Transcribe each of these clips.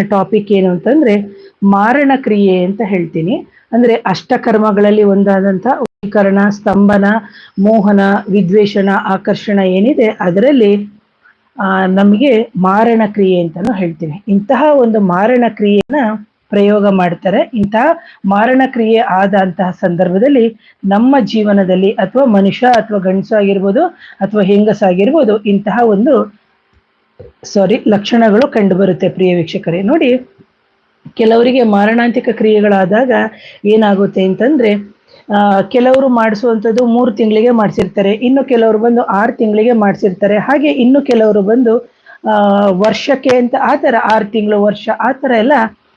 Topic ಏನು ಅಂತಂದ್ರೆ ಮಾರಣ ಕ್ರಿಯೆ ಅಂತ ಹೇಳ್ತೀನಿ. ಅಂದ್ರೆ ಅಷ್ಟಕರ್ಮಗಳಲ್ಲಿ ಒಂದಾದಂತ ವೀಕರಣ ಸ್ತಂಭನ, ಮೋಹನ ವಿದ್ವೇಷಣ ಆಕರ್ಷಣ ಏನಿದೆ ಅದರಲ್ಲಿ, ಆ, ನಮಗೆ ಮಾರಣ ಕ್ರಿಯೆ ಅಂತಾನು ಹೇಳ್ತೀನಿ. ಇಂತಹ ಒಂದು ಮಾರಣ ಕ್ರಿಯೆನ ಪ್ರಯೋಗ ಮಾಡ್ತಾರೆ. ಇಂತಹ ಮಾರಣ ಕ್ರಿಯೆ ಆದಂತಹ ಸಂದರ್ಭದಲ್ಲಿ ನಮ್ಮ ಜೀವನದಲ್ಲಿ ಅಥವಾ ಮನುಷ್ಯ ಅಥವಾ ಗಂಡಸು ಆಗಿರ್ಬೋದು ಅಥವಾ ಹೆಂಗಸಾಗಿರ್ಬೋದು ಇಂತಹ ಒಂದು ಸಾರಿ ಲಕ್ಷಣಗಳು ಕಂಡುಬರುತ್ತೆ ಪ್ರಿಯ ವೀಕ್ಷಕರೇ. ನೋಡಿ, ಕೆಲವರಿಗೆ ಮಾರಣಾಂತಿಕ ಕ್ರಿಯೆಗಳಾದಾಗ ಏನಾಗುತ್ತೆ ಅಂತಂದ್ರೆ ಕೆಲವರು ಮಾಡಿಸುವಂಥದ್ದು ಮೂರು ತಿಂಗಳಿಗೆ ಮಾಡಿಸಿರ್ತಾರೆ, ಇನ್ನು ಕೆಲವರು ಬಂದು ಆರು ತಿಂಗಳಿಗೆ ಮಾಡಿಸಿರ್ತಾರೆ, ಹಾಗೆ ಇನ್ನು ಕೆಲವರು ಬಂದು ವರ್ಷಕ್ಕೆ ಅಂತ ಆ ಥರ ಆರು ತಿಂಗಳು, ವರ್ಷ ಆ ಥರ ಎಲ್ಲ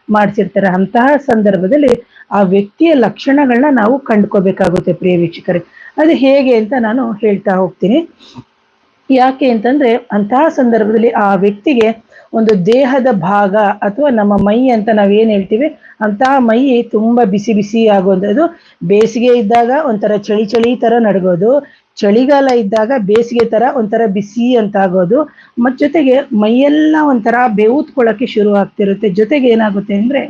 ಮಾಡಿಸಿರ್ತಾರೆ. ಅಂತಹ ಸಂದರ್ಭದಲ್ಲಿ ಆ ವ್ಯಕ್ತಿಯ ಲಕ್ಷಣಗಳನ್ನ ನಾವು ಕಂಡ್ಕೋಬೇಕಾಗುತ್ತೆ ಪ್ರಿಯ ವೀಕ್ಷಕರೇ. ಅದು ಹೇಗೆ ಅಂತ ನಾನು ಹೇಳ್ತಾ ಹೋಗ್ತೀನಿ. ಯಾಕೆ ಅಂತಂದ್ರೆ ಅಂತಹ ಸಂದರ್ಭದಲ್ಲಿ ಆ ವ್ಯಕ್ತಿಗೆ ಒಂದು ದೇಹದ ಭಾಗ ಅಥವಾ ನಮ್ಮ ಮೈ ಅಂತ ನಾವೇನ್ ಹೇಳ್ತೀವಿ, ಅಂತಹ ಮೈ ತುಂಬಾ ಬಿಸಿ ಬಿಸಿ ಆಗುವಂಥದ್ದು ಬೇಸಿಗೆ ಇದ್ದಾಗ ಒಂಥರ ಚಳಿ ಚಳಿ ತರ ನಡಗೋದು. ಚಳಿಗಾಲ ಇದ್ದಾಗ ಬೇಸಿಗೆ ತರ ಒಂಥರ ಬಿಸಿ ಅಂತ ಆಗೋದು. ಮತ್ ಜೊತೆಗೆ ಮೈಯೆಲ್ಲ ಒಂಥರ ಬೆವತ್ಕೊಳ್ಳಕ್ಕೆ ಶುರು ಆಗ್ತಿರುತ್ತೆ. ಜೊತೆಗೆ ಏನಾಗುತ್ತೆ ಅಂದ್ರೆ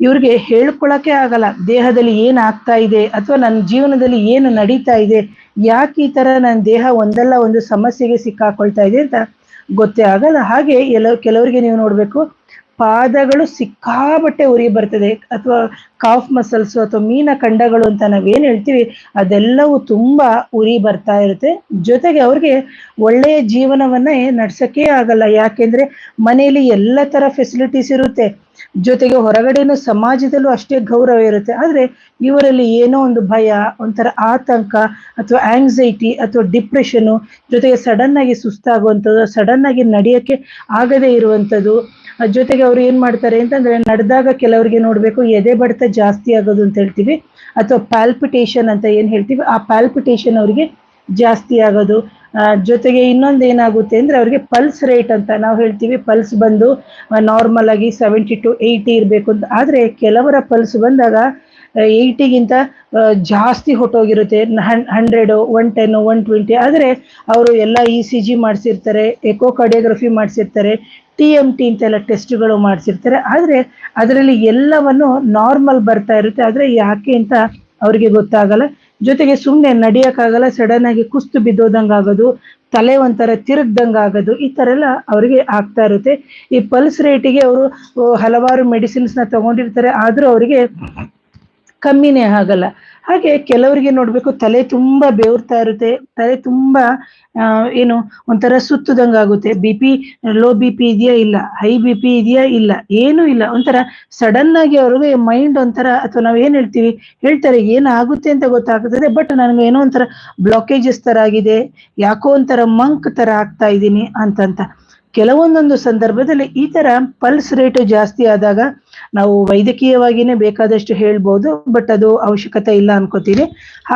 ಇವ್ರಿಗೆ ಹೇಳ್ಕೊಳಕ್ಕೆ ಆಗಲ್ಲ. ದೇಹದಲ್ಲಿ ಏನ್ ಆಗ್ತಾ ಇದೆ ಅಥವಾ ನನ್ನ ಜೀವನದಲ್ಲಿ ಏನು ನಡೀತಾ ಇದೆ ಯಾಕೆ ಈ ತರ ನನ್ನ ದೇಹ ಒಂದಲ್ಲ, ಒಂದು ಸಮಸ್ಯೆಗೆ ಸಿಕ್ಕಾಕೊಳ್ತಾ ಇದೆ ಅಂತ ಗೊತ್ತೇ ಆಗಲ್ಲ. ಹಾಗೆ ಎಲ್ಲ ಕೆಲವರಿಗೆ ನೀವು ನೋಡ್ಬೇಕು, ಪಾದಗಳು ಸಿಕ್ಕಾಬಟ್ಟೆ ಉರಿ ಬರ್ತದೆ. ಅಥವಾ ಕಾಫ್ ಮಸಲ್ಸ್ ಅಥವಾ ಮೀನ ಖಂಡಗಳು ಅಂತ ನಾವೇನ್ ಹೇಳ್ತೀವಿ, ಅದೆಲ್ಲವೂ ತುಂಬಾ ಉರಿ ಬರ್ತಾ ಇರುತ್ತೆ. ಜೊತೆಗೆ ಅವ್ರಿಗೆ ಒಳ್ಳೆಯ ಜೀವನವನ್ನೇ ನಡ್ಸಕ್ಕೆ ಆಗಲ್ಲ. ಯಾಕೆಂದ್ರೆ ಮನೆಯಲ್ಲಿ ಎಲ್ಲ ತರ ಫೆಸಿಲಿಟೀಸ್ ಇರುತ್ತೆ. ಜೊತೆಗೆ ಹೊರಗಡೆನೂ ಸಮಾಜದಲ್ಲೂ ಅಷ್ಟೇ ಗೌರವ ಇರುತ್ತೆ. ಆದ್ರೆ ಇವರಲ್ಲಿ ಏನೋ ಒಂದು ಭಯ, ಒಂಥರ ಆತಂಕ ಅಥವಾ ಆಂಗ್ಸೈಟಿ ಅಥವಾ ಡಿಪ್ರೆಷನ್ ಜೊತೆಗೆ ಸಡನ್ ಆಗಿ ಸುಸ್ತಾಗುವಂಥದ್ದು ಸಡನ್ ಆಗಿ ನಡೆಯಕ್ಕೆ ಆಗದೆ ಇರುವಂಥದ್ದು. ಜೊತೆಗೆ ಅವ್ರು ಏನ್ ಮಾಡ್ತಾರೆ ಅಂತಂದ್ರೆ ನಡೆದಾಗ ಕೆಲವರಿಗೆ ನೋಡ್ಬೇಕು ಎದೆ ಬಡಿತ ಜಾಸ್ತಿ ಆಗೋದು ಅಂತ ಹೇಳ್ತೀವಿ. ಅಥವಾ ಪ್ಯಾಲ್ಪಿಟೇಷನ್ ಅಂತ ಏನ್ ಹೇಳ್ತೀವಿ, ಆ ಪ್ಯಾಲ್ಪಿಟೇಷನ್ ಅವರಿಗೆ ಜಾಸ್ತಿ ಆಗೋದು. ಜೊತೆಗೆ ಇನ್ನೊಂದು ಏನಾಗುತ್ತೆ ಅಂದ್ರೆ ಅವ್ರಿಗೆ ಪಲ್ಸ್ ರೇಟ್ ಅಂತ ನಾವು ಹೇಳ್ತೀವಿ ಪಲ್ಸ್ ಬಂದು ನಾರ್ಮಲ್ ಆಗಿ ಸೆವೆಂಟಿ ಟು ಏಯ್ಟಿ ಇರಬೇಕು ಅಂತ. ಆದ್ರೆ ಕೆಲವರ ಪಲ್ಸ್ ಬಂದಾಗ ಏಯ್ಟಿಗಿಂತ ಜಾಸ್ತಿ ಹೊಟ್ಟೋಗಿರುತ್ತೆ. Hundred one ten one twenty ಆದರೆ ಅವರು ಎಲ್ಲ ಇ ಸಿ ಜಿ ಮಾಡಿಸಿರ್ತಾರೆ ಎಕೋ ಕಾರ್ಡಿಯೋಗ್ರಫಿ ಮಾಡಿಸಿರ್ತಾರೆ ಟಿ ಎಂ ಟಿ ಅಂತೆಲ್ಲ ಟೆಸ್ಟ್ಗಳು ಮಾಡಿಸಿರ್ತಾರೆ. ಆದರೆ ಅದರಲ್ಲಿ ಎಲ್ಲವನ್ನು ನಾರ್ಮಲ್ ಬರ್ತಾ ಇರುತ್ತೆ. ಆದರೆ ಯಾಕೆ ಅಂತ ಅವ್ರಿಗೆ ಗೊತ್ತಾಗಲ್ಲ. ಜೊತೆಗೆ ಸುಮ್ಮನೆ ನಡೆಯೋಕ್ಕಾಗಲ್ಲ ಸಡನ್ ಆಗಿ ಕುಸ್ತು ಬಿದ್ದೋದಂಗ ಆಗೋದು ತಲೆ ಒಂಥರ ತಿರುಗ್ದಂಗೆ ಆಗೋದು ಈ ಥರ ಎಲ್ಲ ಅವರಿಗೆ ಆಗ್ತಾ ಇರುತ್ತೆ. ಈ ಪಲ್ಸ್ ರೇಟಿಗೆ ಅವರು ಹಲವಾರು ಮೆಡಿಸಿನ್ಸ್ನ ತಗೊಂಡಿರ್ತಾರೆ, ಆದರೂ ಅವರಿಗೆ ಕಮ್ಮಿನೇ ಆಗಲ್ಲ. ಹಾಗೆ ಕೆಲವರಿಗೆ ನೋಡ್ಬೇಕು ತಲೆ ತುಂಬಾ ಬೇವ್ರ್ತಾ ಇರುತ್ತೆ, ತಲೆ ತುಂಬಾ ಏನು ಒಂಥರ ಸುತ್ತದಂಗ ಆಗುತ್ತೆ. B P low B P ಇದೆಯಾ ಇಲ್ಲ ಹೈ ಬಿ ಪಿ ಇದೆಯಾ ಇಲ್ಲ, ಏನೂ ಇಲ್ಲ. ಒಂಥರ ಸಡನ್ ಆಗಿ ಅವ್ರಿಗೆ ಮೈಂಡ್ ಒಂಥರ, ಅಥವಾ ನಾವ್ ಏನ್ ಹೇಳ್ತೀವಿ, ಹೇಳ್ತಾರೆ ಏನಾಗುತ್ತೆ ಅಂತ ಗೊತ್ತಾಗ್ತದೆ ಬಟ್ ನನಗೆ ಏನೋ ಒಂಥರ ಬ್ಲಾಕೇಜಸ್ ತರ ಆಗಿದೆ, ಯಾಕೋ ಒಂಥರ ಮಂಕ್ ತರ ಆಗ್ತಾ ಇದ್ದೀನಿ ಅಂತಂತ. ಕೆಲವೊಂದೊಂದು ಸಂದರ್ಭದಲ್ಲಿ ಈ ತರ ಪಲ್ಸ್ ರೇಟ್ ಜಾಸ್ತಿ ಆದಾಗ ನಾವು ವೈದ್ಯಕೀಯವಾಗಿನೇ ಬೇಕಾದಷ್ಟು ಹೇಳ್ಬೋದು ಬಟ್ ಅದು ಅವಶ್ಯಕತೆ ಇಲ್ಲ ಅನ್ಕೋತೀವಿ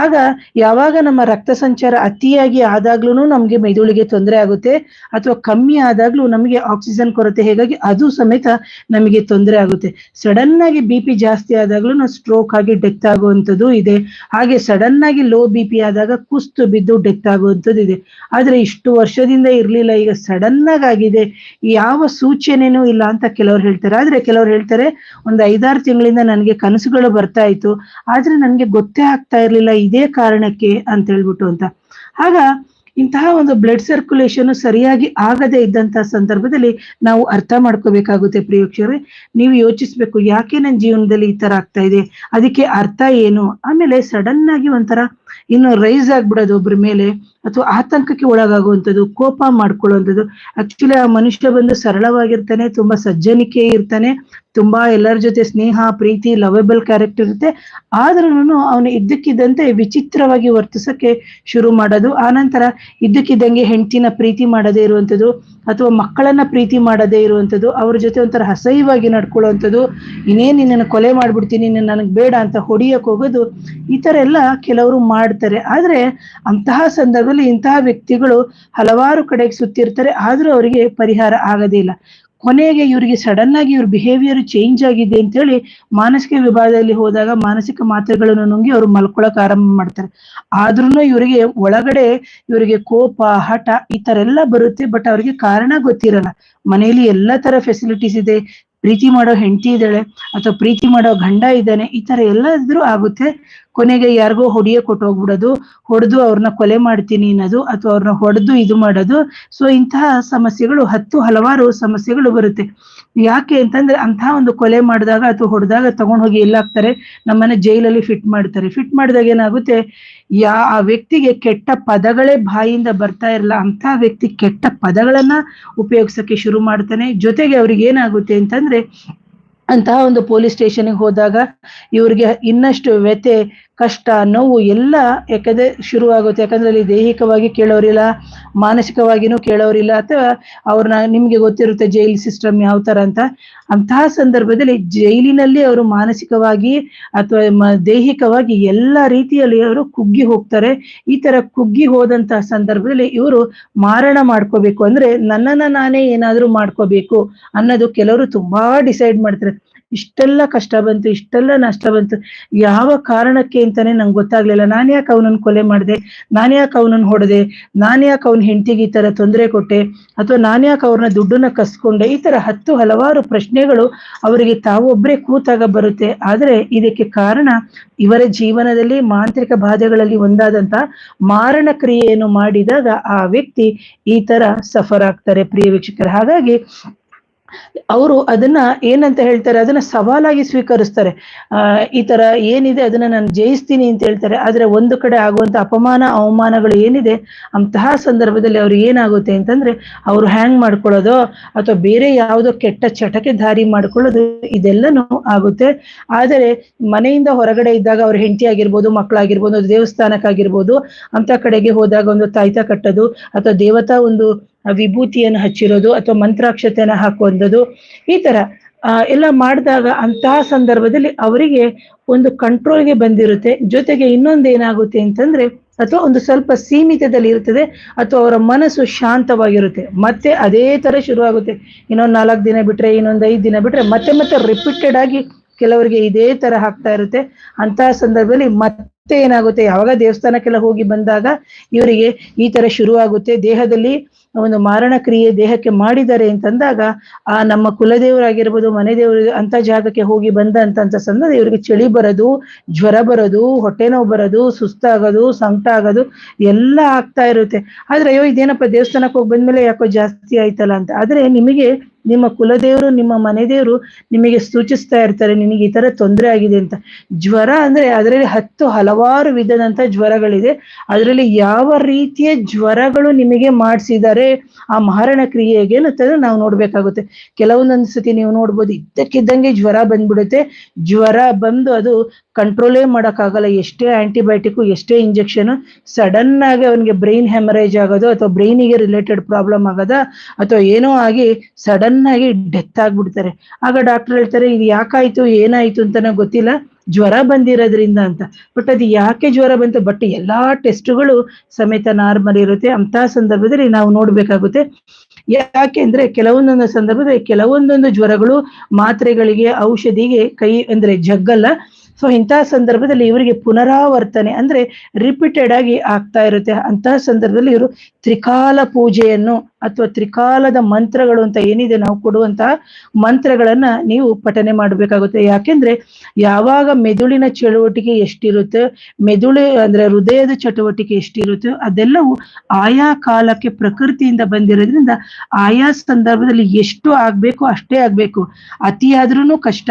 ಆಗ ಯಾವಾಗ ನಮ್ಮ ರಕ್ತ ಸಂಚಾರ ಅತಿಯಾಗಿ ಆದಾಗ್ಲೂ ನಮ್ಗೆ ಮೆದುಳಿಗೆ ತೊಂದರೆ ಆಗುತ್ತೆ, ಅಥವಾ ಕಮ್ಮಿ ಆದಾಗ್ಲೂ ನಮಗೆ ಆಕ್ಸಿಜನ್ ಕೊರತೆ, ಹೇಗಾಗಿ ಅದು ಸಮೇತ ನಮಗೆ ತೊಂದರೆ ಆಗುತ್ತೆ. ಸಡನ್ ಆಗಿ ಬಿ ಪಿ ಜಾಸ್ತಿ ಆದಾಗ್ಲೂ ನಾವು ಸ್ಟ್ರೋಕ್ ಆಗಿ ಡೆತ್ ಆಗುವಂಥದ್ದು ಇದೆ. ಹಾಗೆ ಸಡನ್ ಆಗಿ ಲೋ ಬಿ ಪಿ ಆದಾಗ ಕುಸ್ತು ಬಿದ್ದು ಡೆತ್ ಆಗುವಂಥದ್ದು ಇದೆ. ಆದ್ರೆ ಇಷ್ಟು ವರ್ಷದಿಂದ ಇರ್ಲಿಲ್ಲ, ಈಗ ಸಡನ್ ಆಗಿ ಆಗಿದೆ. ಯಾವ ಸೂಚನೆನೂ ಇಲ್ಲ ಅಂತ ಕೆಲವ್ರು ಹೇಳ್ತಾರೆ. ಆದ್ರೆ ಕೆಲವ್ರು ಹೇಳ್ತಾರೆ ಒಂದು ಐದಾರು ತಿಂಗಳಿಂದ ನನಗೆ ಕನಸುಗಳು ಬರ್ತಾ ಇತ್ತು. ಆದ್ರೆ ನನಗೆ ಗೊತ್ತೇ ಆಗ್ತಾ ಇರ್ಲಿಲ್ಲ ಇದೇ ಕಾರಣಕ್ಕೆ ಅಂತ ಹೇಳ್ಬಿಟ್ಟು ಅಂತ. ಆಗ ಇಂತಹ ಒಂದು ಬ್ಲಡ್ ಸರ್ಕ್ಯುಲೇಷನ್ ಸರಿಯಾಗಿ ಆಗದೆ ಇದ್ದಂತಹ ಸಂದರ್ಭದಲ್ಲಿ ನಾವು ಅರ್ಥ ಮಾಡ್ಕೋಬೇಕಾಗುತ್ತೆ ಪ್ರಿಯೋಕ್ಷರೇ. ನೀವು ಯೋಚಿಸ್ಬೇಕು, ಯಾಕೆ ನನ್ನ ಜೀವನದಲ್ಲಿ ಈ ತರ ಆಗ್ತಾ ಇದೆ? ಅದಕ್ಕೆ ಅರ್ಥ ಏನು? ಆಮೇಲೆ ಸಡನ್ ಆಗಿ ಒಂಥರ ಇನ್ನು ರೈಸ್ ಆಗ್ಬಿಡೋದು ಒಬ್ಬರ ಮೇಲೆ ಅಥವಾ ಆತಂಕಕ್ಕೆ ಒಳಗಾಗುವಂಥದ್ದು, ಕೋಪ ಮಾಡ್ಕೊಳ್ಳುವಂಥದ್ದು. ಆಕ್ಚುಲಿ ಆ ಮನುಷ್ಯ ಬಂದು ಸರಳವಾಗಿರ್ತಾನೆ, ತುಂಬಾ ಸಜ್ಜನಿಕೆ ಇರ್ತಾನೆ, ತುಂಬಾ ಎಲ್ಲರ ಜೊತೆ ಸ್ನೇಹ, ಪ್ರೀತಿ ಲವೇಬಲ್ ಕ್ಯಾರೆಕ್ಟರ್ ಇರುತ್ತೆ. ಆದ್ರೂ ಅವನು ಇದ್ದಕ್ಕಿದ್ದಂತೆ ವಿಚಿತ್ರವಾಗಿ ವರ್ತಿಸಕ್ಕೆ ಶುರು ಮಾಡೋದು. ಆನಂತರ ಇದ್ದಕ್ಕಿದ್ದಂಗೆ ಹೆಂಡತಿನ ಪ್ರೀತಿ ಮಾಡದೇ ಇರುವಂಥದ್ದು ಅಥವಾ ಮಕ್ಕಳನ್ನ ಪ್ರೀತಿ ಮಾಡದೇ ಇರುವಂಥದ್ದು, ಅವ್ರ ಜೊತೆ ಒಂಥರ ಹಸೈವಾಗಿ ನಡ್ಕೊಳ್ಳುವಂಥದ್ದು. ಇನ್ನೇನ್ ನಿನ್ನನ್ನು ಕೊಲೆ ಮಾಡ್ಬಿಡ್ತೀನಿ ನನಗೆ ಬೇಡ ಅಂತ ಹೊಡಿಯಕ್ಕೆ ಹೋಗೋದು, ಈ ತರ ಎಲ್ಲ ಕೆಲವರು ಮಾಡ್ತಾರೆ. ಆದ್ರೆ ಅಂತಹ ಸಂದರ್ಭದಲ್ಲಿ ಇಂತಹ ವ್ಯಕ್ತಿಗಳು ಹಲವಾರು ಕಡೆಗೆ ಸುತ್ತಿರ್ತಾರೆ. ಆದ್ರೂ ಅವರಿಗೆ ಪರಿಹಾರ ಆಗೋದಿಲ್ಲ ಕೊನೆಗೆ ಇವರಿಗೆ ಸಡನ್ ಆಗಿ ಇವ್ರ ಬಿಹೇವಿಯರ್ ಚೇಂಜ್ ಆಗಿದೆ ಅಂತ ಹೇಳಿ ಮಾನಸಿಕ ವಿಭಾಗದಲ್ಲಿ ಹೋದಾಗ ಮಾನಸಿಕ ಮಾತ್ರೆಗಳನ್ನು ನುಂಗಿ ಅವರು ಮಲ್ಕೊಳಕ್ ಆರಂಭ ಮಾಡ್ತಾರೆ. ಆದ್ರೂ ಇವರಿಗೆ ಒಳಗಡೆ ಇವರಿಗೆ ಕೋಪ, ಹಠ ಈ ತರ ಎಲ್ಲ ಬರುತ್ತೆ. ಬಟ್ ಅವ್ರಿಗೆ ಕಾರಣ ಗೊತ್ತಿರಲ್ಲ. ಮನೆಯಲ್ಲಿ ಎಲ್ಲ ತರ ಫೆಸಿಲಿಟೀಸ್ ಇದೆ. ಪ್ರೀತಿ ಮಾಡೋ ಹೆಂಡತಿ ಇದ್ದಾಳೆ ಅಥವಾ ಪ್ರೀತಿ ಮಾಡೋ ಗಂಡ ಇದ್ದಾನೆ ಈ ತರ ಎಲ್ಲ ಆಗುತ್ತೆ. ಕೊನೆಗೆ ಯಾರಿಗೋ ಹೊಡಿಯ ಕೊಟ್ಟೋಗ್ಬಿಡೋದು, ಹೊಡೆದು ಅವ್ರನ್ನ ಕೊಲೆ ಮಾಡ್ತೀನಿ ಅನ್ನೋದು ಅಥವಾ ಅವ್ರನ್ನ ಹೊಡೆದು ಇದು ಮಾಡೋದು. ಸೊ ಇಂತಹ ಸಮಸ್ಯೆಗಳು, ಹತ್ತು ಹಲವಾರು ಸಮಸ್ಯೆಗಳು ಬರುತ್ತೆ. ಯಾಕೆ ಅಂತಂದ್ರೆ ಅಂತಹ ಒಂದು ಕೊಲೆ ಮಾಡಿದಾಗ ಅಥವಾ ಹೊಡೆದಾಗ ತಗೊಂಡು ಹೋಗಿ ಎಲ್ಲಾಗ್ತಾರೆ ನಮ್ಮನ್ನ ಜೈಲಲ್ಲಿ ಫಿಟ್ ಮಾಡ್ತಾರೆ. ಫಿಟ್ ಮಾಡಿದಾಗ ಏನಾಗುತ್ತೆ, ಯಾ, ಆ ವ್ಯಕ್ತಿಗೆ ಕೆಟ್ಟ ಪದಗಳೇ ಬಾಯಿಂದ ಬರ್ತಾ ಇರಲ್ಲ. ಅಂತ ವ್ಯಕ್ತಿ ಕೆಟ್ಟ ಪದಗಳನ್ನ ಉಪಯೋಗಿಸಕ್ಕೆ ಶುರು ಮಾಡ್ತಾನೆ. ಜೊತೆಗೆ ಅವ್ರಿಗೆ ಏನಾಗುತ್ತೆ ಅಂತಂದ್ರೆ ಅಂತಹ ಒಂದು ಪೊಲೀಸ್ ಸ್ಟೇಷನ್ಗೆ ಹೋದಾಗ ಇವ್ರಿಗೆ ಇನ್ನಷ್ಟು ವ್ಯಥೆ ಕಷ್ಟ, ನೋವು ಎಲ್ಲ ಯಾಕಂದ್ರೆ ಶುರುವಾಗುತ್ತೆ. ಯಾಕಂದ್ರೆ ಅಲ್ಲಿ ದೈಹಿಕವಾಗಿ ಕೇಳೋರಿಲ್ಲ, ಮಾನಸಿಕವಾಗಿನೂ ಕೇಳೋರಿಲ್ಲ, ಅಥವಾ ಅವ್ರನ್ನ ನಿಮ್ಗೆ ಗೊತ್ತಿರುತ್ತೆ ಜೈಲ್ ಸಿಸ್ಟಮ್ ಯಾವ ತರ ಅಂತ. ಅಂತಹ ಸಂದರ್ಭದಲ್ಲಿ ಜೈಲಿನಲ್ಲಿ ಅವರು ಮಾನಸಿಕವಾಗಿ ಅಥವಾ ದೈಹಿಕವಾಗಿ ಎಲ್ಲ ರೀತಿಯಲ್ಲಿ ಅವರು ಕುಗ್ಗಿ ಹೋಗ್ತಾರೆ. ಈ ತರ ಕುಗ್ಗಿ ಹೋದಂತಹ ಸಂದರ್ಭದಲ್ಲಿ ಇವರು ಮಾರಣ ಮಾಡ್ಕೋಬೇಕು. ಅಂದ್ರೆ ನನ್ನನ್ನ ನಾನೇ ಏನಾದ್ರೂ ಮಾಡ್ಕೋಬೇಕು ಅನ್ನೋದು ಕೆಲವರು ತುಂಬಾ ಡಿಸೈಡ್ ಮಾಡ್ತಾರೆ. ಇಷ್ಟೆಲ್ಲ ಕಷ್ಟ ಬಂತು, ಇಷ್ಟೆಲ್ಲ ನಷ್ಟ ಬಂತು. ಯಾವ ಕಾರಣಕ್ಕೆ ಅಂತಾನೆ ನಂಗೆ ಗೊತ್ತಾಗ್ಲಿಲ್ಲ. ನಾನು ಯಾಕೆ ಅವನನ್ನ ಕೊಲೆ ಮಾಡಿದೆ? ನಾನ್ ಯಾಕೆ ಅವನನ್ನ ಹೊಡೆದೆ? ನಾನ್ ಯಾಕೆ ಅವನ ಹೆಂಡತಿಗೆ ಈ ತರ ತೊಂದರೆ ಕೊಟ್ಟೆ? ಅಥವಾ ನಾನು ಯಾಕೆ ಅವ್ರನ್ನ ದುಡ್ಡನ್ನ ಕಸ್ಕೊಂಡೆ? ಈ ತರ ಹತ್ತು ಹಲವಾರು ಪ್ರಶ್ನೆಗಳು ಅವರಿಗೆ ತಾವೊಬ್ಬರೇ ಕೂತಾಗ ಬರುತ್ತೆ. ಆದ್ರೆ ಇದಕ್ಕೆ ಕಾರಣ ಇವರ ಜೀವನದಲ್ಲಿ ಮಾಂತ್ರಿಕ ಬಾಧೆಗಳಲ್ಲಿ ಒಂದಾದಂತ ಮಾರಣ ಕ್ರಿಯೆಯನ್ನು ಮಾಡಿದಾಗ ಆ ವ್ಯಕ್ತಿ ಈ ತರ ಸಫರ್ ಆಗ್ತಾರೆ, ಪ್ರಿಯ ವೀಕ್ಷಕರು. ಹಾಗಾಗಿ ಅವರು ಅದನ್ನ ಏನಂತ ಹೇಳ್ತಾರೆ? ಅದನ್ನ ಸವಾಲಾಗಿ ಸ್ವೀಕರಿಸ್ತಾರೆ. ಈ ತರ ಏನಿದೆ? ಅದನ್ನ ನಾನು ಜಯಿಸ್ತೀನಿ ಅಂತ ಹೇಳ್ತಾರೆ. ಆದ್ರೆ ಒಂದು ಕಡೆ ಆಗುವಂತ ಅಪಮಾನ, ಅವಮಾನಗಳು ಏನಿದೆ? ಅಂತಹ ಸಂದರ್ಭದಲ್ಲಿ ಅವ್ರು ಏನಾಗುತ್ತೆ ಅಂತಂದ್ರೆ, ಅವ್ರು ಹ್ಯಾಂಗ್ ಮಾಡ್ಕೊಳ್ಳೋದು ಅಥವಾ ಬೇರೆ ಯಾವುದೋ ಕೆಟ್ಟ ಚಟಕ್ಕೆ ದಾರಿ ಮಾಡ್ಕೊಳ್ಳೋದು ಇದೆಲ್ಲನೂ ಆಗುತ್ತೆ. ಆದರೆ ಮನೆಯಿಂದ ಹೊರಗಡೆ ಇದ್ದಾಗ ಅವ್ರ ಹೆಂಡತಿ ಆಗಿರ್ಬೋದು, ಮಕ್ಕಳಾಗಿರ್ಬೋದು, ದೇವಸ್ಥಾನಕ್ಕಾಗಿರ್ಬೋದು, ಅಂತ ಕಡೆಗೆ ಹೋದಾಗ ಒಂದು ತಾಯ್ತ ಕಟ್ಟೋದು ಅಥವಾ ದೇವತಾ ಒಂದು ವಿಭೂತಿಯನ್ನು ಹಚ್ಚಿರೋದು ಅಥವಾ ಮಂತ್ರಾಕ್ಷತೆಯನ್ನು ಹಾಕುವಂಥದ್ದು ಈ ತರ ಎಲ್ಲ ಮಾಡಿದಾಗ ಅಂತಹ ಸಂದರ್ಭದಲ್ಲಿ ಅವರಿಗೆ ಒಂದು ಕಂಟ್ರೋಲ್ಗೆ ಬಂದಿರುತ್ತೆ. ಜೊತೆಗೆ ಇನ್ನೊಂದು ಏನಾಗುತ್ತೆ ಅಂತಂದ್ರೆ, ಅಥವಾ ಒಂದು ಸ್ವಲ್ಪ ಸೀಮಿತದಲ್ಲಿ ಇರ್ತದೆ ಅಥವಾ ಅವರ ಮನಸ್ಸು ಶಾಂತವಾಗಿರುತ್ತೆ. ಮತ್ತೆ ಅದೇ ತರ ಶುರುವಾಗುತ್ತೆ. ಇನ್ನೊಂದು ನಾಲ್ಕು ದಿನ ಬಿಟ್ರೆ, ಇನ್ನೊಂದು ಐದು ದಿನ ಬಿಟ್ರೆ, ಮತ್ತೆ ಮತ್ತೆ ರಿಪೀಟೆಡ್ ಆಗಿ ಕೆಲವರಿಗೆ ಇದೇ ತರ ಆಗ್ತಾ ಇರುತ್ತೆ. ಅಂತಹ ಸಂದರ್ಭದಲ್ಲಿ ಮತ್ತೆ ಏನಾಗುತ್ತೆ? ಯಾವಾಗ ದೇವಸ್ಥಾನಕ್ಕೆಲ್ಲ ಹೋಗಿ ಬಂದಾಗ ಇವರಿಗೆ ಈ ತರ ಶುರುವಾಗುತ್ತೆ. ದೇಹದಲ್ಲಿ ಒಂದು ಮಾರಣ ಕ್ರಿಯೆ ದೇಹಕ್ಕೆ ಮಾಡಿದ್ದಾರೆ ಅಂತಂದಾಗ, ಆ ನಮ್ಮ ಕುಲದೇವರಾಗಿರ್ಬೋದು ಮನೆ ದೇವರು ಅಂತ ಜಾಗಕ್ಕೆ ಹೋಗಿ ಬಂದ ಅಂತ ಸಂದರ್ಭ ಇವರಿಗೆ ಚಳಿ ಬರೋದು, ಜ್ವರ ಬರೋದು, ಹೊಟ್ಟೆ ನೋವು ಬರೋದು, ಸುಸ್ತಾಗೋದು, ಸಂಕಟ ಆಗೋದು ಎಲ್ಲ ಆಗ್ತಾ ಇರುತ್ತೆ. ಆದ್ರೆ ಅಯ್ಯೋ, ಇದೇನಪ್ಪ ದೇವಸ್ಥಾನಕ್ಕೆ ಹೋಗಿ ಬಂದ್ಮೇಲೆ ಯಾಕೋ ಜಾಸ್ತಿ ಆಯ್ತಲ್ಲ ಅಂತ. ಆದ್ರೆ ನಿಮಗೆ ನಿಮ್ಮ ಕುಲದೇವರು, ನಿಮ್ಮ ಮನೆ ದೇವರು ನಿಮಗೆ ಸೂಚಿಸ್ತಾ ಇರ್ತಾರೆ, ನಿನಗೆ ಈ ತರ ತೊಂದರೆ ಆಗಿದೆ ಅಂತ. ಜ್ವರ ಅಂದ್ರೆ ಅದರಲ್ಲಿ ಹತ್ತು ಹಲವಾರು ವಿಧದಂತ ಜ್ವರಗಳಿದೆ. ಅದರಲ್ಲಿ ಯಾವ ರೀತಿಯ ಜ್ವರಗಳು ನಿಮಗೆ ಮಾಡಿಸಿದ್ದಾರೆ ಆ ಮಾರಣ ಕ್ರಿಯೆಗೆ ಅನ್ನೋದನ್ನ ನಾವು ನೋಡ್ಬೇಕಾಗುತ್ತೆ. ಕೆಲವೊಂದೊಂದು ಸತಿ ನೀವು ನೋಡ್ಬೋದು, ಇದ್ದಕ್ಕಿದ್ದಂಗೆ ಜ್ವರ ಬಂದ್ಬಿಡುತ್ತೆ. ಜ್ವರ ಬಂದು ಅದು ಕಂಟ್ರೋಲೇ ಮಾಡೋಕ್ಕಾಗಲ್ಲ. ಎಷ್ಟೇ ಆಂಟಿಬಯೋಟಿಕ್ ಎಷ್ಟೇ ಇಂಜೆಕ್ಷನ್ ಸಡನ್ ಆಗಿ ಅವನಿಗೆ ಬ್ರೈನ್ ಹೆಮರೇಜ್ ಆಗೋದು ಅಥವಾ ಬ್ರೈನಿಗೆ ರಿಲೇಟೆಡ್ ಪ್ರಾಬ್ಲಮ್ ಆಗೋದ ಅಥವಾ ಏನೋ ಆಗಿ ಸಡನ್ ಆಗಿ ಡೆತ್ ಆಗ್ಬಿಡ್ತಾರೆ. ಆಗ ಡಾಕ್ಟರ್ ಹೇಳ್ತಾರೆ, ಇದು ಯಾಕಾಯ್ತು, ಏನಾಯ್ತು ಅಂತಾನೆ ಗೊತ್ತಿಲ್ಲ, ಜ್ವರ ಬಂದಿರೋದ್ರಿಂದ ಅಂತ. ಬಟ್ ಅದು ಯಾಕೆ ಜ್ವರ ಬಂತು? ಬಟ್ ಎಲ್ಲಾ ಟೆಸ್ಟ್ಗಳು ಸಮೇತ ನಾರ್ಮಲ್ ಇರುತ್ತೆ. ಅಂತ ಸಂದರ್ಭದಲ್ಲಿ ನಾವು ನೋಡ್ಬೇಕಾಗುತ್ತೆ. ಯಾಕೆ ಅಂದ್ರೆ ಕೆಲವೊಂದೊಂದು ಸಂದರ್ಭದಲ್ಲಿ ಕೆಲವೊಂದೊಂದು ಜ್ವರಗಳು ಮಾತ್ರೆಗಳಿಗೆ, ಔಷಧಿಗೆ ಕೈ ಅಂದ್ರೆ ಜಗ್ಗಲ್ಲ ಸೊ ಇಂತಹ ಸಂದರ್ಭದಲ್ಲಿ ಇವರಿಗೆ ಪುನರಾವರ್ತನೆ ಅಂದ್ರೆ ರಿಪೀಟೆಡ್ ಆಗಿ ಆಗ್ತಾ ಇರುತ್ತೆ. ಅಂತಹ ಸಂದರ್ಭದಲ್ಲಿ ಇವರು ತ್ರಿಕಾಲ ಪೂಜೆಯನ್ನು ಅಥವಾ ತ್ರಿಕಾಲದ ಮಂತ್ರಗಳು ಅಂತ ಏನಿದೆ ನಾವು ಕೊಡುವಂತಹ ಮಂತ್ರಗಳನ್ನ ನೀವು ಪಠನೆ ಮಾಡಬೇಕಾಗುತ್ತೆ. ಯಾಕೆಂದ್ರೆ ಯಾವಾಗ ಮೆದುಳಿನ ಚಟುವಟಿಕೆ ಎಷ್ಟಿರುತ್ತೆ, ಮೆದುಳು ಅಂದ್ರೆ ಹೃದಯದ ಚಟುವಟಿಕೆ ಎಷ್ಟಿರುತ್ತೆ, ಅದೆಲ್ಲವೂ ಆಯಾ ಕಾಲಕ್ಕೆ ಪ್ರಕೃತಿಯಿಂದ ಬಂದಿರೋದ್ರಿಂದ ಆಯಾ ಸಂದರ್ಭದಲ್ಲಿ ಎಷ್ಟು ಆಗ್ಬೇಕು ಅಷ್ಟೇ ಆಗ್ಬೇಕು. ಅತಿಯಾದ್ರೂ ಕಷ್ಟ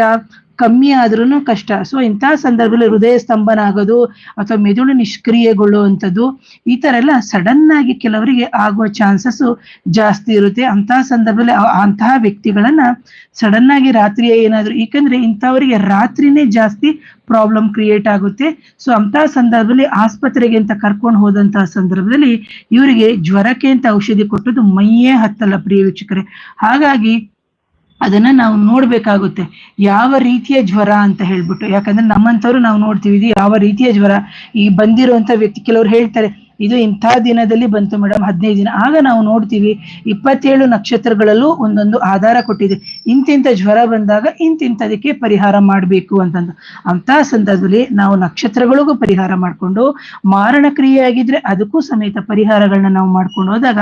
ಕಮ್ಮಿ ಆದ್ರೂ ಕಷ್ಟ. ಸೊ ಇಂತಹ ಸಂದರ್ಭದಲ್ಲಿ ಹೃದಯ ಸ್ತಂಭನ ಆಗೋದು ಅಥವಾ ಮೆದುಳು ನಿಷ್ಕ್ರಿಯೆಗೊಳ್ಳುವಂಥದ್ದು ಈ ತರ ಎಲ್ಲ ಸಡನ್ ಆಗಿ ಕೆಲವರಿಗೆ ಆಗುವ ಚಾನ್ಸಸ್ ಜಾಸ್ತಿ ಇರುತ್ತೆ. ಅಂತಹ ಸಂದರ್ಭದಲ್ಲಿ ಅಂತಹ ವ್ಯಕ್ತಿಗಳನ್ನ ಸಡನ್ ಆಗಿ ರಾತ್ರಿಯೇ ಏನಾದ್ರು ಯಾಕಂದ್ರೆ ಇಂಥವರಿಗೆ ರಾತ್ರಿನೇ ಜಾಸ್ತಿ ಪ್ರಾಬ್ಲಮ್ ಕ್ರಿಯೇಟ್ ಆಗುತ್ತೆ. ಸೊ ಅಂತಹ ಸಂದರ್ಭದಲ್ಲಿ ಆಸ್ಪತ್ರೆಗೆ ಅಂತ ಕರ್ಕೊಂಡು ಹೋದಂತಹ ಸಂದರ್ಭದಲ್ಲಿ ಇವರಿಗೆ ಜ್ವರಕ್ಕೆ ಅಂತ ಔಷಧಿ ಕೊಟ್ಟದ್ದು ಮೈಯೇ ಹತ್ತಲ್ಲ ಪ್ರಿಯ ವೀಕ್ಷಕರೇ. ಹಾಗಾಗಿ ಅದನ್ನ ನಾವು ನೋಡ್ಬೇಕಾಗುತ್ತೆ. ಯಾವ ರೀತಿಯ ಜ್ವರ ಅಂತ ಹೇಳ್ಬಿಟ್ಟು. ಯಾಕಂದ್ರೆ ನಮ್ಮಂತವ್ರು ನಾವು ನೋಡ್ತೀವಿ, ಇದು ಯಾವ ರೀತಿಯ ಜ್ವರ? ಈ ಬಂದಿರುವಂತ ವ್ಯಕ್ತಿ ಕೆಲವ್ರು ಹೇಳ್ತಾರೆ ಇದು ಇಂಥ ದಿನದಲ್ಲಿ ಬಂತು ಮೇಡಮ್, ಹದಿನೈದು ದಿನ. ಆಗ ನಾವು ನೋಡ್ತೀವಿ ಇಪ್ಪತ್ತೇಳು ನಕ್ಷತ್ರಗಳಲ್ಲೂ ಒಂದೊಂದು ಆಧಾರ ಕೊಟ್ಟಿದೆ. ಇಂತಿಂತ ಜ್ವರ ಬಂದಾಗ ಇಂತಿಂಥದಕ್ಕೆ ಪರಿಹಾರ ಮಾಡಬೇಕು ಅಂತಂದು. ಅಂತ ಸಂದರ್ಭದಲ್ಲಿ ನಾವು ನಕ್ಷತ್ರಗಳಿಗೂ ಪರಿಹಾರ ಮಾಡಿಕೊಂಡು, ಮಾರಣ ಕ್ರಿಯೆ ಆಗಿದ್ರೆ ಅದಕ್ಕೂ ಸಮೇತ ಪರಿಹಾರಗಳನ್ನ ನಾವು ಮಾಡ್ಕೊಂಡು ಹೋದಾಗ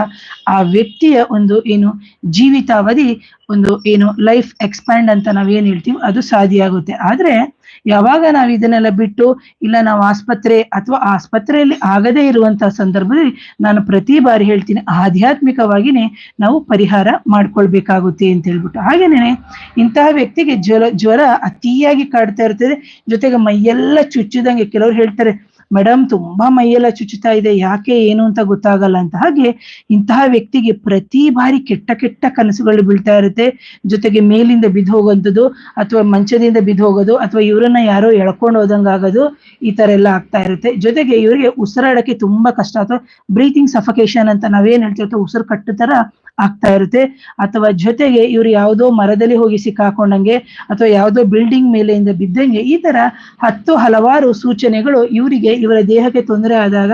ಆ ವ್ಯಕ್ತಿಯ ಒಂದು ಏನು ಜೀವಿತಾವಧಿ, ಒಂದು ಏನು ಲೈಫ್ ಎಕ್ಸ್ಪ್ಯಾಂಡ್ ಅಂತ ನಾವೇನ್ ಹೇಳ್ತೀವಿ ಅದು ಸಾಧ್ಯ ಆಗುತ್ತೆ. ಆದ್ರೆ ಯಾವಾಗ ನಾವು ಇದನ್ನೆಲ್ಲ ಬಿಟ್ಟು ಇಲ್ಲ ನಾವು ಆಸ್ಪತ್ರೆ ಅಥವಾ ಆಸ್ಪತ್ರೆಯಲ್ಲಿ ಆಗದೇ ಇರುವಂತಹ ಸಂದರ್ಭದಲ್ಲಿ ನಾನು ಪ್ರತಿ ಬಾರಿ ಹೇಳ್ತೀನಿ ಆಧ್ಯಾತ್ಮಿಕವಾಗಿನೇ ನಾವು ಪರಿಹಾರ ಮಾಡ್ಕೊಳ್ಬೇಕಾಗುತ್ತೆ ಅಂತ ಹೇಳ್ಬಿಟ್ಟು. ಹಾಗೇನೆ ಇಂತಹ ವ್ಯಕ್ತಿಗೆ ಜ್ವರ ಜ್ವರ ಅತಿಯಾಗಿ ಕಾಡ್ತಾ ಇರ್ತದೆ. ಜೊತೆಗೆ ಮೈಯೆಲ್ಲ ಚುಚ್ಚಿದಂಗೆ ಕೆಲವರು ಹೇಳ್ತಾರೆ ಮೇಡಮ್ ತುಂಬಾ ಮೈಯೆಲ್ಲ ಚುಚ್ಚುತ್ತಾ ಇದೆ, ಯಾಕೆ ಏನು ಅಂತ ಗೊತ್ತಾಗಲ್ಲ ಅಂತ. ಹಾಗೆ ಇಂತಹ ವ್ಯಕ್ತಿಗೆ ಪ್ರತಿ ಬಾರಿ ಕೆಟ್ಟ ಕೆಟ್ಟ ಕನಸುಗಳು ಬೀಳ್ತಾ ಇರುತ್ತೆ. ಜೊತೆಗೆ ಮೇಲಿಂದ ಬಿದ್ದು ಹೋಗುವಂಥದ್ದು, ಅಥವಾ ಮಂಚದಿಂದ ಬಿದ್ದು ಹೋಗೋದು, ಅಥವಾ ಇವರನ್ನ ಯಾರೋ ಎಳ್ಕೊಂಡು ಹೋದಂಗ ಆಗೋದು, ಈ ತರ ಎಲ್ಲ ಆಗ್ತಾ ಇರುತ್ತೆ. ಜೊತೆಗೆ ಇವರಿಗೆ ಉಸಿರಾಡಕ್ಕೆ ತುಂಬಾ ಕಷ್ಟ, ಅಥವಾ ಬ್ರೀತಿಂಗ್ ಸಫಕೇಶನ್ ಅಂತ ನಾವೇನ್ ಹೇಳ್ತೀವಿ ಉಸಿರು ಕಟ್ಟು ತರ ಆಗ್ತಾ ಇರುತ್ತೆ. ಅಥವಾ ಜೊತೆಗೆ ಇವ್ರು ಯಾವುದೋ ಮರದಲ್ಲಿ ಹೋಗಿ ಸಿಕ್ಕಾಕೊಂಡಂಗೆ, ಅಥವಾ ಯಾವುದೋ ಬಿಲ್ಡಿಂಗ್ ಮೇಲೆಯಿಂದ ಬಿದ್ದಂಗೆ, ಈ ತರ ಹತ್ತು ಹಲವಾರು ಸೂಚನೆಗಳು ಇವರಿಗೆ ಇವರ ದೇಹಕ್ಕೆ ತೊಂದರೆ ಆದಾಗ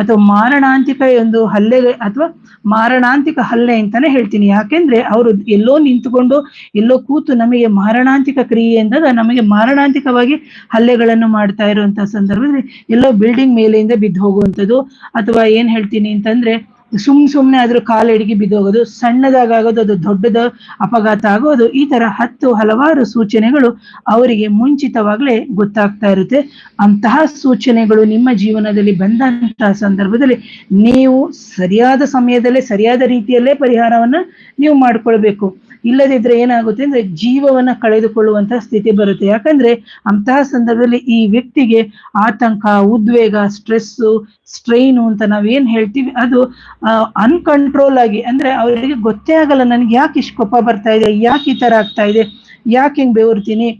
ಅಥವಾ ಮಾರಣಾಂತಿಕ ಒಂದು ಹಲ್ಲೆ ಅಥವಾ ಮಾರಣಾಂತಿಕ ಹಲ್ಲೆ ಅಂತಾನೆ ಹೇಳ್ತೀನಿ. ಯಾಕೆಂದ್ರೆ ಅವರು ಎಲ್ಲೋ ನಿಂತುಕೊಂಡು, ಎಲ್ಲೋ ಕೂತು ನಮಗೆ ಮಾರಣಾಂತಿಕ ಕ್ರಿಯೆ ಅಂದಾಗ ನಮಗೆ ಮಾರಣಾಂತಿಕವಾಗಿ ಹಲ್ಲೆಗಳನ್ನು ಮಾಡ್ತಾ ಇರುವಂತಹ ಸಂದರ್ಭದಲ್ಲಿ ಎಲ್ಲೋ ಬಿಲ್ಡಿಂಗ್ ಮೇಲೆಯಿಂದ ಬಿದ್ದು ಹೋಗುವಂಥದ್ದು ಅಥವಾ ಏನ್ ಹೇಳ್ತೀನಿ ಅಂತಂದ್ರೆ ಸುಮ್ ಸುಮ್ನೆ ಅದ್ರ ಕಾಲು ಎಡಗಿ ಬಿದ್ದೋಗೋದು ಸಣ್ಣದಾಗೋದು ಅದು ದೊಡ್ಡದ ಅಪಘಾತ ಆಗೋದು, ಈ ತರ ಹತ್ತು ಹಲವಾರು ಸೂಚನೆಗಳು ಅವರಿಗೆ ಮುಂಚಿತವಾಗ್ಲೇ ಗೊತ್ತಾಗ್ತಾ ಇರುತ್ತೆ. ಅಂತಹ ಸೂಚನೆಗಳು ನಿಮ್ಮ ಜೀವನದಲ್ಲಿ ಬಂದಂತಹ ಸಂದರ್ಭದಲ್ಲಿ ನೀವು ಸರಿಯಾದ ಸಮಯದಲ್ಲೇ, ಸರಿಯಾದ ರೀತಿಯಲ್ಲೇ ಪರಿಹಾರವನ್ನ ನೀವು ಮಾಡ್ಕೊಳ್ಬೇಕು. ಇಲ್ಲದಿದ್ರೆ ಏನಾಗುತ್ತೆ ಅಂದ್ರೆ ಜೀವವನ್ನ ಕಳೆದುಕೊಳ್ಳುವಂತಹ ಸ್ಥಿತಿ ಬರುತ್ತೆ. ಯಾಕಂದ್ರೆ ಅಂತಹ ಸಂದರ್ಭದಲ್ಲಿ ಈ ವ್ಯಕ್ತಿಗೆ ಆತಂಕ, ಉದ್ವೇಗ ಸ್ಟ್ರೆಸ್ಸು ಸ್ಟ್ರೈನು ಅಂತ ನಾವೇನ್ ಹೇಳ್ತೀವಿ, ಅದು ಅನ್ಕಂಟ್ರೋಲ್ ಆಗಿ ಅಂದ್ರೆ ಅವರಿಗೆ ಗೊತ್ತೇ ಆಗಲ್ಲ ನನ್ಗೆ ಯಾಕೆ ಇಷ್ಟು ಕೋಪ ಬರ್ತಾ ಇದೆ, ಯಾಕೆ ಈ ತರ ಆಗ್ತಾ ಇದೆ, ಯಾಕೆ ಹಿಂಗ್ ಬೆವರ್ತೀನಿ,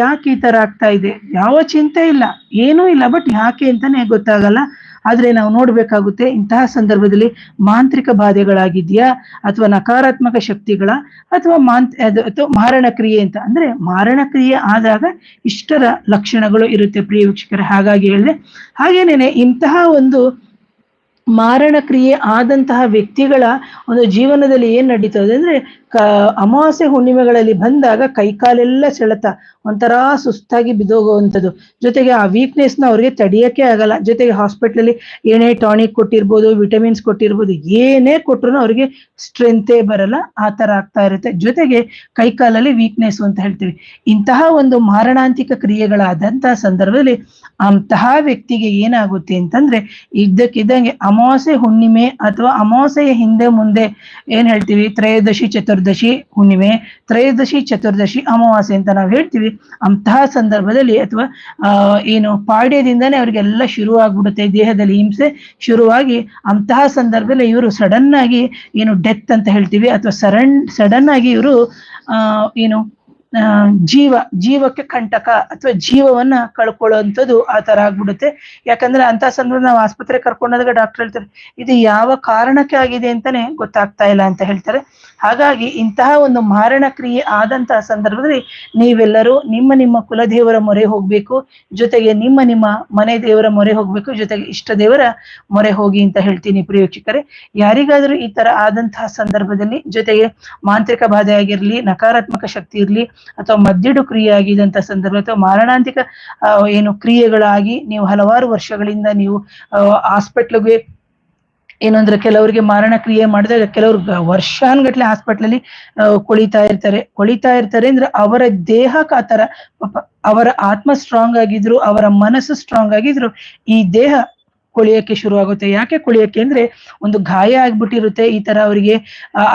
ಯಾಕೆ ಈ ತರ ಆಗ್ತಾ ಇದೆ. ಯಾವ ಚಿಂತೆ ಇಲ್ಲ, ಏನೂ ಇಲ್ಲ ಬಟ್ ಯಾಕೆ ಅಂತಾನೆ ಗೊತ್ತಾಗಲ್ಲ. ಆದ್ರೆ ನಾವು ನೋಡ್ಬೇಕಾಗುತ್ತೆ ಇಂತಹ ಸಂದರ್ಭದಲ್ಲಿ ಮಾಂತ್ರಿಕ ಬಾಧೆಗಳಾಗಿದೆಯಾ ಅಥವಾ ನಕಾರಾತ್ಮಕ ಶಕ್ತಿಗಳ ಅಥವಾ ಮಾಂತ್ ಅಥವಾ ಮಾರಣ ಕ್ರಿಯೆ ಅಂತ. ಅಂದ್ರೆ ಮಾರಣ ಕ್ರಿಯೆ ಆದಾಗ ಇಷ್ಟರ ಲಕ್ಷಣಗಳು ಇರುತ್ತೆ ಪ್ರಿಯ ವೀಕ್ಷಕರ. ಹಾಗಾಗಿ ಹೇಳಿದೆ. ಹಾಗೇನೇನೆ ಇಂತಹ ಒಂದು ಮಾರಣ ಕ್ರಿಯೆ ಆದಂತಹ ವ್ಯಕ್ತಿಗಳ ಒಂದು ಜೀವನದಲ್ಲಿ ಏನ್ ನಡೀತದೆ ಅಂದ್ರೆ ಕ ಅಮಾವಾಸ್ಯೆ ಹುಣ್ಣಿಮೆಗಳಲ್ಲಿ ಬಂದಾಗ ಕೈಕಾಲೆಲ್ಲ ಸೆಳೆತ, ಒಂಥರ ಸುಸ್ತಾಗಿ ಬಿದ್ದೋಗುವಂಥದ್ದು ಜೊತೆಗೆ ಆ ವೀಕ್ನೆಸ್ನ ಅವ್ರಿಗೆ ತಡಿಯಕ್ಕೆ ಆಗಲ್ಲ. ಜೊತೆಗೆ ಹಾಸ್ಪಿಟ್ಲಲ್ಲಿ ಏನೇ ಟಾನಿಕ್ ಕೊಟ್ಟಿರ್ಬೋದು ವಿಟಮಿನ್ಸ್ ಕೊಟ್ಟಿರ್ಬೋದು, ಏನೇ ಕೊಟ್ರು ಅವ್ರಿಗೆ ಸ್ಟ್ರೆಂತೇ ಬರಲ್ಲ. ಆ ತರ ಆಗ್ತಾ ಇರುತ್ತೆ. ಜೊತೆಗೆ ಕೈಕಾಲಲ್ಲಿ ವೀಕ್ನೆಸ್ ಅಂತ ಹೇಳ್ತೀವಿ. ಇಂತಹ ಒಂದು ಮಾರಣಾಂತಿಕ ಕ್ರಿಯೆಗಳಾದಂತಹ ಸಂದರ್ಭದಲ್ಲಿ ಅಂತಹ ವ್ಯಕ್ತಿಗೆ ಏನಾಗುತ್ತೆ ಅಂತಂದ್ರೆ, ಇದ್ದಕ್ಕಿದ್ದಂಗೆ ಅಮಾವಾಸ್ಯೆ ಹುಣ್ಣಿಮೆ ಅಥವಾ ಅಮಾವಾಸ್ಯೆಯ ಹಿಂದೆ ಮುಂದೆ ಏನ್ ಹೇಳ್ತೀವಿ, ತ್ರಯೋದಶಿ, ಚತುರ್ದಶಿ ಹುಣ್ಣಿಮೆ, ತ್ರಯೋದಶಿ ಚತುರ್ದಶಿ ಅಮಾವಾಸ್ಯೆ ಅಂತ ನಾವು ಹೇಳ್ತೀವಿ. ಅಂತಹ ಸಂದರ್ಭದಲ್ಲಿ ಅಥವಾ ಏನು ಪಾಡ್ಯದಿಂದಾನೆ ಅವ್ರಿಗೆಲ್ಲ ಶುರು ಆಗ್ಬಿಡುತ್ತೆ ದೇಹದಲ್ಲಿ ಹಿಂಸೆ ಶುರುವಾಗಿ. ಅಂತಹ ಸಂದರ್ಭದಲ್ಲಿ ಇವರು ಸಡನ್ ಆಗಿ ಏನು ಡೆತ್ ಅಂತ ಹೇಳ್ತೀವಿ, ಅಥವಾ ಸರಣ್ ಸಡನ್ ಆಗಿ ಇವರು ಏನು ಜೀವ, ಜೀವಕ್ಕೆ ಕಂಟಕ ಅಥವಾ ಜೀವವನ್ನ ಕಳ್ಕೊಳ್ಳುವಂಥದ್ದು ಆ ತರ ಆಗ್ಬಿಡುತ್ತೆ. ಯಾಕಂದ್ರೆ ಅಂತ ಸಂದರ್ಭ ನಾವು ಆಸ್ಪತ್ರೆ ಕರ್ಕೊಂಡಾಗ ಡಾಕ್ಟರ್ ಹೇಳ್ತಾರೆ, ಇದು ಯಾವ ಕಾರಣಕ್ಕೆ ಆಗಿದೆ ಅಂತಾನೆ ಗೊತ್ತಾಗ್ತಾ ಇಲ್ಲ ಅಂತ ಹೇಳ್ತಾರೆ. ಹಾಗಾಗಿ ಇಂತಹ ಒಂದು ಮಾರಣ ಕ್ರಿಯೆ ಆದಂತಹ ಸಂದರ್ಭದಲ್ಲಿ ನೀವೆಲ್ಲರೂ ನಿಮ್ಮ ನಿಮ್ಮ ಕುಲದೇವರ ಮೊರೆ ಹೋಗ್ಬೇಕು, ಜೊತೆಗೆ ನಿಮ್ಮ ನಿಮ್ಮ ಮನೆ ದೇವರ ಮೊರೆ ಹೋಗ್ಬೇಕು, ಜೊತೆಗೆ ಇಷ್ಟ ದೇವರ ಮೊರೆ ಹೋಗಿ ಅಂತ ಹೇಳ್ತೀನಿ ಪ್ರಿಯ ವೀಕ್ಷಕರೇ. ಯಾರಿಗಾದ್ರೂ ಈ ತರ ಆದಂತಹ ಸಂದರ್ಭದಲ್ಲಿ ಜೊತೆಗೆ ಮಾಂತ್ರಿಕ ಬಾಧೆ ಆಗಿರ್ಲಿ, ನಕಾರಾತ್ಮಕ ಶಕ್ತಿ ಇರ್ಲಿ ಅಥವಾ ಮದ್ದಿಡು ಕ್ರಿಯೆ ಆಗಿದಂತ ಸಂದರ್ಭ ಅಥವಾ ಮಾರಣಾಂತಿಕ ಏನು ಕ್ರಿಯೆಗಳಾಗಿ ನೀವು ಹಲವಾರು ವರ್ಷಗಳಿಂದ ನೀವು ಹಾಸ್ಪಿಟ್ಲ್ಗೆ ಏನಂದ್ರೆ ಕೆಲವರಿಗೆ ಮಾರಣ ಕ್ರಿಯೆ ಮಾಡಿದಾಗ ಕೆಲವರು ವರ್ಷಾನ್ಗಟ್ಲೆ ಹಾಸ್ಪಿಟ್ಲಲ್ಲಿ ಕೊಳಿತಾ ಇರ್ತಾರೆ. ಕೊಳಿತಾ ಇರ್ತಾರೆ ಅಂದ್ರೆ ಅವರ ದೇಹ ಕಾತರ ತರ ಅವರ ಆತ್ಮ ಸ್ಟ್ರಾಂಗ್ ಆಗಿದ್ರು, ಅವರ ಮನಸ್ಸು ಸ್ಟ್ರಾಂಗ್ ಆಗಿದ್ರು, ಈ ದೇಹ ಕೊಳಿಯಕ್ಕೆ ಶುರು ಆಗುತ್ತೆ ಯಾಕೆ ಕೊಳಿಯಕ್ಕೆ ಅಂದ್ರೆ ಒಂದು ಗಾಯ ಆಗ್ಬಿಟ್ಟಿರುತ್ತೆ. ಈ ತರ ಅವರಿಗೆ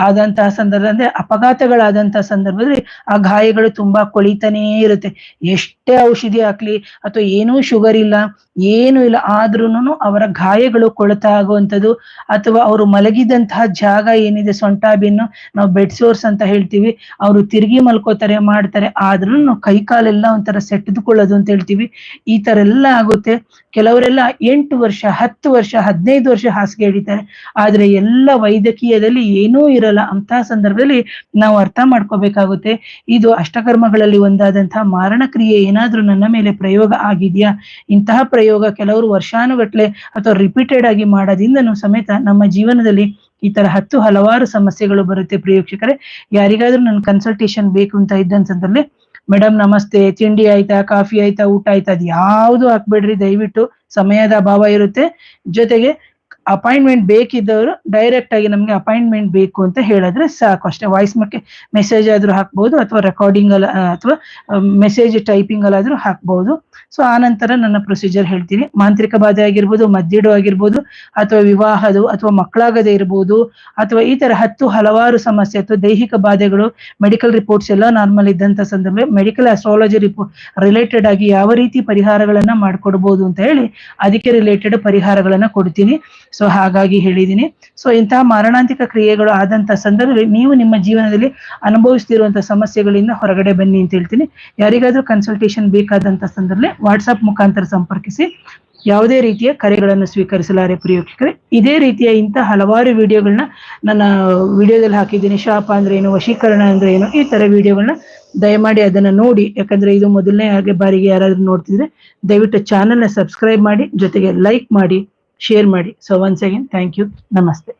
ಆದಂತಹ ಸಂದರ್ಭ ಅಂದ್ರೆ ಅಪಘಾತಗಳಾದಂತಹ ಸಂದರ್ಭದಲ್ಲಿ ಆ ಗಾಯಗಳು ತುಂಬಾ ಕೊಳಿತಾನೇ ಇರುತ್ತೆ. ಎಷ್ಟೇ ಔಷಧಿ ಹಾಕ್ಲಿ ಅಥವಾ ಏನೂ ಶುಗರ್ ಇಲ್ಲ, ಏನು ಇಲ್ಲ ಆದ್ರೂನು ಅವರ ಗಾಯಗಳು ಕೊಳತಾ ಆಗುವಂಥದ್ದು. ಅಥವಾ ಅವರು ಮಲಗಿದಂತಹ ಜಾಗ ಏನಿದೆ, ಸೊಂಟ, ಬೆನ್ನು, ನಾವು ಬೆಡ್ ಸೋರ್ಸ್ ಅಂತ ಹೇಳ್ತೀವಿ. ಅವರು ತಿರುಗಿ ಮಲ್ಕೋತಾರೆ, ಮಾಡ್ತಾರೆ ಆದ್ರೂ ಕೈ ಕಾಲೆಲ್ಲ ಒಂಥರ ಸೆಟ್ಟದ್ಕೊಳ್ಳೋದು ಅಂತ ಹೇಳ್ತೀವಿ. ಈ ತರ ಎಲ್ಲ ಆಗುತ್ತೆ. ಕೆಲವರೆಲ್ಲ ಎಂಟು ವರ್ಷ ಹತ್ತು ವರ್ಷ, ಹದಿನೈದು ವರ್ಷ ಹಾಸಿಗೆ ಹಿಡಿತಾರೆ. ಆದ್ರೆ ಎಲ್ಲ ವೈದ್ಯಕೀಯದಲ್ಲಿ ಏನೂ ಇರಲ್ಲ. ಅಂತ ಸಂದರ್ಭದಲ್ಲಿ ನಾವು ಅರ್ಥ ಮಾಡ್ಕೋಬೇಕಾಗುತ್ತೆ. ಇದು ಅಷ್ಟಕರ್ಮಗಳಲ್ಲಿ ಒಂದಾದಂತಹ ಮಾರಣ ಕ್ರಿಯೆ ಏನಾದ್ರೂ ನನ್ನ ಮೇಲೆ ಪ್ರಯೋಗ ಆಗಿದೆಯಾ? ಇಂತಹ ಪ್ರಯೋಗ ಕೆಲವರು ವರ್ಷಾನುಗಟ್ಲೆ ಅಥವಾ ರಿಪೀಟೆಡ್ ಆಗಿ ಮಾಡೋದ್ರಿಂದನೂ ಸಮೇತ ನಮ್ಮ ಜೀವನದಲ್ಲಿ ಈ ತರ ಹತ್ತು ಹಲವಾರು ಸಮಸ್ಯೆಗಳು ಬರುತ್ತೆ ಪ್ರಿಯೋಕ್ಷಕರೇ ಯಾರಿಗಾದ್ರೂ ನನ್ನ ಕನ್ಸಲ್ಟೇಷನ್ ಬೇಕು ಅಂತ ಇದ್ದಂತಂದ್ರೆ ಮೇಡಮ್ ನಮಸ್ತೆ. ತಿಂಡಿ ಆಯ್ತಾ? ಕಾಫಿ ಆಯ್ತಾ? ಊಟ ಆಯ್ತಾ? ಅದು ಯಾವುದು ಹಾಕ್ಬೇಡ್ರಿ? ದಯವಿಟ್ಟು ಸಮಯದ ಅಭಾವ ಇರುತ್ತೆ. ಜೊತೆಗೆ ಅಪಾಯಿಂಟ್ಮೆಂಟ್ ಬೇಕಿದ್ದವರು ಡೈರೆಕ್ಟ್ ಆಗಿ ನಮಗೆ ಅಪಾಯಿಂಟ್ಮೆಂಟ್ ಬೇಕು ಅಂತ ಹೇಳಿದ್ರೆ ಸಾಕು. ಅಷ್ಟೇ ವಾಯ್ಸ್ ಮಕ್ಕೆ ಮೆಸೇಜ್ ಆದ್ರೂ ಹಾಕ್ಬಹುದು ಅಥವಾ ರೆಕಾರ್ಡಿಂಗ್ ಅಲ್ಲ ಅಥವಾ ಮೆಸೇಜ್ ಟೈಪಿಂಗ್ ಅಲ್ಲಾದ್ರೂ ಹಾಕ್ಬಹುದು ಸೊ ಆ ನಂತರ ನನ್ನ ಪ್ರೊಸೀಜರ್ ಹೇಳ್ತೀನಿ. ಮಾಂತ್ರಿಕ ಬಾಧೆ ಆಗಿರ್ಬೋದು, ಮದ್ದಿಡು ಆಗಿರ್ಬೋದು, ಅಥವಾ ವಿವಾಹದು, ಅಥವಾ ಮಕ್ಕಳಾಗದೇ ಇರ್ಬೋದು, ಅಥವಾ ಈ ತರ ಹತ್ತು ಹಲವಾರು ಸಮಸ್ಯೆ ಅಥವಾ ದೈಹಿಕ ಬಾಧೆಗಳು ಮೆಡಿಕಲ್ ರಿಪೋರ್ಟ್ಸ್ ಎಲ್ಲ ನಾರ್ಮಲ್ ಇದ್ದಂತ ಸಂದರ್ಭ ಮೆಡಿಕಲ್ ಅಸ್ಟ್ರಾಲಜಿ ರಿಪೋರ್ಟ್ ರಿಲೇಟೆಡ್ ಆಗಿ ಯಾವ ರೀತಿ ಪರಿಹಾರಗಳನ್ನ ಮಾಡ್ಕೊಡ್ಬೋದು ಅಂತ ಹೇಳಿ, ಅದಕ್ಕೆ ರಿಲೇಟೆಡ್ ಪರಿಹಾರಗಳನ್ನ ಕೊಡ್ತೀನಿ. ಸೊ ಹಾಗಾಗಿ ಹೇಳಿದ್ದೀನಿ ಸೊ ಇಂತಹ ಮಾರಣಾಂತಿಕ ಕ್ರಿಯೆಗಳು ಆದಂತಹ ಸಂದರ್ಭದಲ್ಲಿ ನೀವು ನಿಮ್ಮ ಜೀವನದಲ್ಲಿ ಅನುಭವಿಸ್ತಿರುವಂತಹ ಸಮಸ್ಯೆಗಳಿಂದ ಹೊರಗಡೆ ಬನ್ನಿ ಅಂತ ಹೇಳ್ತೀನಿ. ಯಾರಿಗಾದ್ರೂ ಕನ್ಸಲ್ಟೇಷನ್ ಬೇಕಾದಂತ ಸಂದರ್ಭದಲ್ಲಿ ವಾಟ್ಸ್ಆಪ್ ಮುಖಾಂತರ ಸಂಪರ್ಕಿಸಿ. ಯಾವುದೇ ರೀತಿಯ ಕರೆಗಳನ್ನು ಸ್ವೀಕರಿಸಲಾರೆ ಪ್ರಿಯೋಕ್ಷಕರೇ ಇದೇ ರೀತಿಯ ಇಂಥ ಹಲವಾರು ವಿಡಿಯೋಗಳನ್ನ ನನ್ನ ವಿಡಿಯೋದಲ್ಲಿ ಹಾಕಿದ್ದೀನಿ. ಶಾಪ ಅಂದ್ರೆ ಏನು, ವಶೀಕರಣ ಅಂದ್ರೆ ಏನು, ಈ ತರ ವಿಡಿಯೋಗಳನ್ನ ದಯಮಾಡಿ ಅದನ್ನ ನೋಡಿ. ಯಾಕಂದ್ರೆ ಇದು ಮೊದಲನೇ ಹಾಗೆ ಬಾರಿಗೆ ಯಾರಾದ್ರೂ ನೋಡ್ತಿದ್ರೆ ದಯವಿಟ್ಟು ಚಾನೆಲ್ನ ಸಬ್ಸ್ಕ್ರೈಬ್ ಮಾಡಿ, ಜೊತೆಗೆ ಲೈಕ್ ಮಾಡಿ. ಶೇರ್ ಮಾಡಿ. So once again thank you ನಮಸ್ತೆ